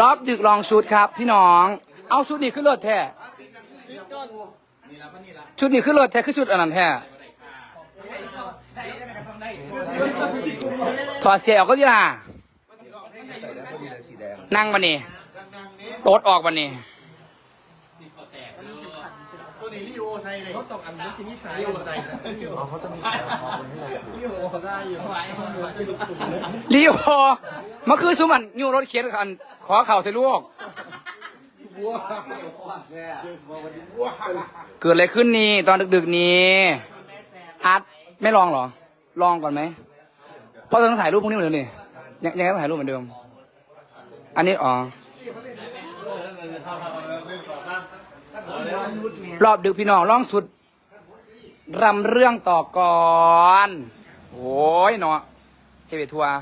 รอบดึกลองชุดครับ พี่น้อง เอาชุดนี้ขึ้นรถแท้ชุดนี้ขึ้นรถแท้คือชุดอันนั้นแท้ถอดเสียออกก็ดีล่ะใส่ได้พอดีเลยสีแดงนั่งมานี่โต๊ดออกมานี่ นี้ลิโอใส่เลยเขาตกอันนี้ซิมิใส่ลิโอใส่อ๋อเขาจะมีของให้เราลีโอมาคือสุมันยูรถเข็นอันขอเข่าใส่ลูกบัวแม่วันนี้บัวเกิดอะไรขึ้นนี่ตอนดึกๆนี้อาร์ตไม่ลองเหรอ ลองก่อนไหมเพราะต้องถ่ายรูปพวกนี้เหมือนเดิมนี่ยังยังไงต้องถ่ายรูปเหมือนเดิม อันนี้อ๋อ รอบดึกพี่น้องร้องสุดรำเรื่องต่อก่อนโอ้ยเนาะเฮเวทัวร์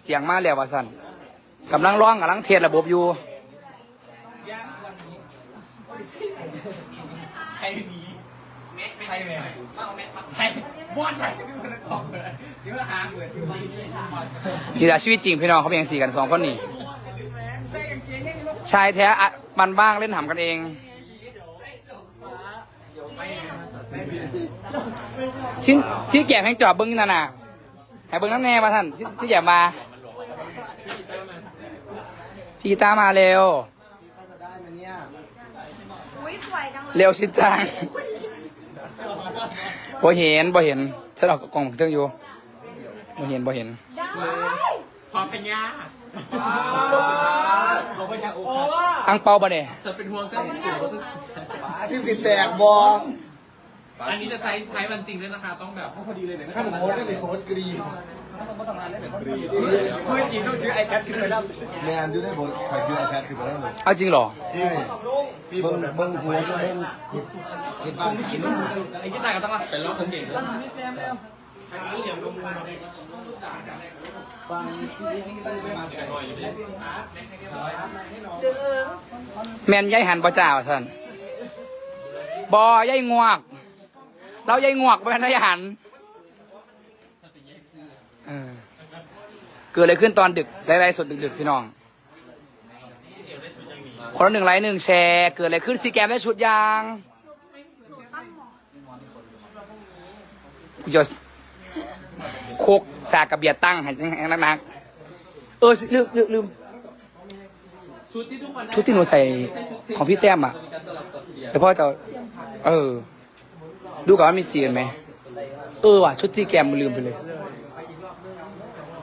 เสียงมาแล้วว่าสันกำลังร้องกำลังเทสระบบอยู่ใครหนีใครแม่ใครบอดอะไรที่มันของเลยที่มันหางเลยนี่แหละชีวิตจริงพี่น้องเขาเป็นอย่างสี่กันสองคนนี่ชายแท้อะ มันบ้างเล่นหำกันเอง ชิ้นชิ้นแก่แพงจอบเบิ้งนั่นน่ะให้เบิ้งน้ำแน่มาท่านชิ้นชิ้นแก่มา พี่กีตาร์มาเร็วจะได้ไหมเนี่ยอุ้ยสวยจังเลยเร็วชิดจังบ่เห็นบ่เห็นฉันเอากล่องเครื่องอยู่บ่เห็นบ่เห็น ได้ พร้อมเป็นยาเราเป็นยาโอ้ อังเปาบ่เนี่ยฉันเป็นห่วงเรื่องที่สุดป้าที่ติดแตกบออันนี้จะใช้ใช้วันจริงด้วยนะคะ ต้องแบบพอดีเลยนะถ้าผมโพสก็ติดโค้ดกรีนเมื่อจริงต้องชื่อไอแพดขึ้นไปได้แมนดูได้ผมใครคือไอแพดคือมาได้หมดเอาจริงเหรอใช่เบิ้งเบิ้งหัวก็เบิ้งเห็นบ้างคิดว่าไอ้ที่ตายก็ต้องมาเป็นรอบคนเก่งด้ว ยฟังซียงนี่ได้ประมาณไก่แมนยายหันบ่จ้าวันบ่ยายงวก เรายายงวกบ่แม่นยายหันเกิดอะไรขึ้นตอนดึกไลฟ์สดดึกๆพี่น้อง คนละหนึ่งไลค์หนึ่งแชร์ เกิดอะไรขึ้นซีแกมได้ชุดยางกูจะ โคกสากกับเบียร์ตั้งให้นักๆเออลืมลืมลืมชุดที่ทุกคนชุดที่หนูใส่ของพี่แต้มอะเดี๋ยวพ่อจะเออ ดูก่อนว่ามีสีกันไหมเออว่ะชุดที่แกมลืมไปเลย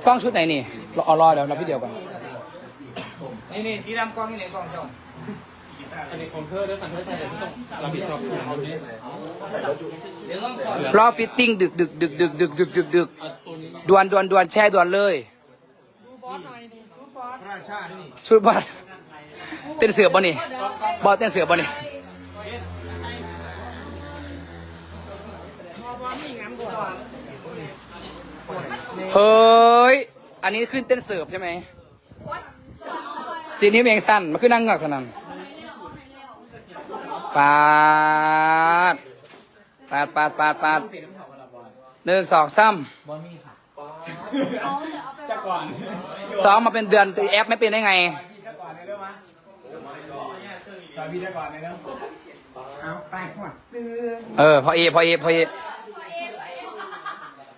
กล้องชุดไหนนี่รอเอารอเดี๋ยวเราพี่เดียวก่อนนี่นี่สีดำกล้องนี่ไหนกล้องเจ้าอันนี้คอมเพิวเตอร์ด้วยคันเพื่อใช้แต่ต้องรับผิดชอบทุกคนนี้เดี๋ยวต้องสอนรอฟิตติ้งดึกดึกดึกดึกดึกดึกดึกดึกตัวนี้ ด่วนด่วนด่วนแช่ด่วนเลย ราชาที่นี่ชุดบอลเต้นเสือบ่นี่บอลเต้นเสือบ่นี่เฮ้ย อันนี้ขึ้นเต้นเสิร์ฟใช่ไหมสีนี้เองสั้นมันขึ้นนั่งเงือกเท่านั้นปาดปาดปาดปาดปาดหนึ่งสองสาม จะก่อนซ้อมมาเป็นเดือนตีแอปไม่เป็นได้ไงจอยพี่จะก่อนเลยนะเอาไปก่อนเออพอเอพอเอพอเอ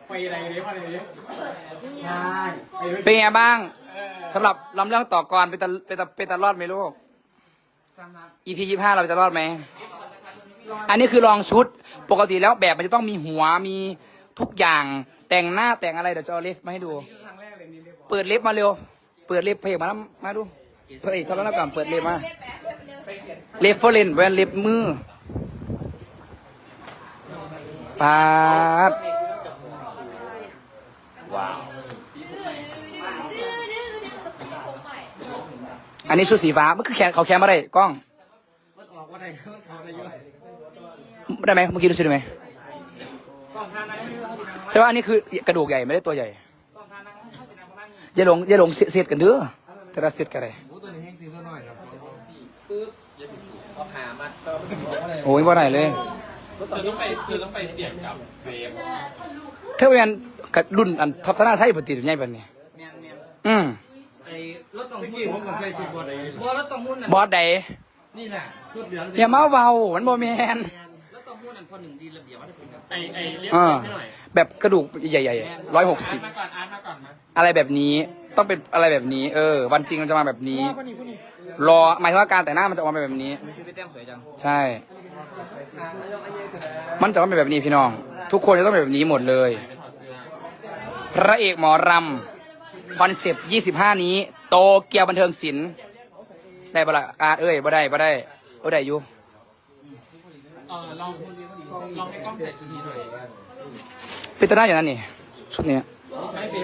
ไปอะไรนี้พอดีใช่เป็นไงบ้างสำหรับลำเรื่องต่อกรเป็นตะเป็นตะเป็นตะรอดไหมลูก EP ยี่ห้าเราจะรอดไหม อันนี้คือลองชุด ปกติแล้วแบบมันจะต้องมีหัว มี ทุกอย่างแต่งหน้าแต่งอะไรเดี๋ยวจะเอาเล็บมาให้ดูเปิดเล็บมาเร็ว เปิดเล็บเพลงมาแล้วมาดูเฮ้ยทำแล้วก่อนเปิดเล็บมา เล็บเฟอร์เรนแวนเล็บมือปาดอันนี้ชุดสีฟ้ามันคือแขนเขาแขนมาได้กล้อง มันออกว่าไหนมันเขาอะไรเยอะได้ไหมเมื่อกี้ดูสิได้ไหม สองทางนั้นคือเขาดีนะ ใช่ว่าอันนี้คือกระดูกใหญ่ไม่ได้ตัวใหญ่อย่าหลงอย่าหลงเสียดกันเด้อแต่ละเสียดกันเลยโอ้ตัวนี้แห้งตีตัวน้อยครับเอาหามาโอ้ยว่าไหนเลยเธอต้องไปเธอต้องไปเปลี่ยนกับเวฟเธอเป็นกับรุ่นอันทัพธนาใช้ปฏิทินใหญ่ปานนี้เนียนเนียนอืมไอ้อ้รถต้องเมื่อหุ้กี้นผมก็ใส่ชุดบอลไอ้บอรถต้องหุ้นน่ะบอสใดนี่แหละชุดเหลืองอย่ามาเบามันโมแมนรถต้องหุ้นนั่นพอหนึ่งดีระเบียบวัฒนศิลป์ไอไอเรียกเออให้หน่อย แบบกระดูกใหญ่ๆร้อยหกสิบมาก่อนอาร์ตมาก่อนมาอะไรแบบนี้ต้องเป็นอะไรแบบนี้ เออ วันจริงมันจะมาแบบนี้รอหมายถึงว่าการแต่งหน้ามันจะออกมาแบบนี้ มีชุดพี่แต้มสวยจังใช่ มันจะต้องเป็นแบบนี้พี่น้อง ทุกคนจะต้องเป็นแบบนี้หมดเลย พระเอกหมอรำคอนเซปต์25 นี้ โตเกียวบันเทิงศิลป์ได้ปะละอาเอ้ยบ่ได้บ่ได้โอ้ได้อยู่เออลองลองให้กล้องใส่ชุดนี้หน่อย เป็นตัวหน้าอยู่นั่นนี่ชุดเนี้ย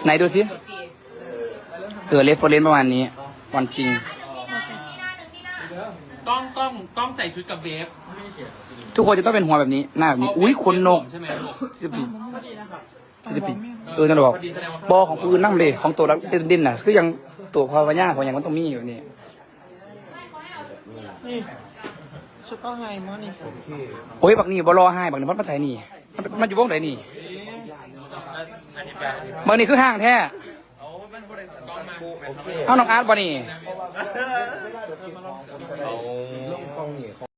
ไหนดูสิเออเลฟโฟเลนประมาณนี้ วันจริงกล้องกล้องกล้องใส่ชุดกับเบฟทุกคนจะต้องเป็นหัวแบบนี้หน้าแบบนี้ อุ้ยขนนกใช่ไหมลูกสิบปีสิบปีเออนั่นบอกบอของผู้อื่นนั่งเลยของตัวเราดิ้นๆน่ะคือยังตัวพอพญาพออย่างมันต้องมีอยู่นี่ชุดก็ไงมั้งนี่โอ้ยบักนี่บอรอให้บักนี่พัดมาใส่นี่มันมันอยู่วงไหนนี่ บักนี่คือห้างแท้ เอาน้องอาร์ตบ่นี่เอาลงกล้องนี่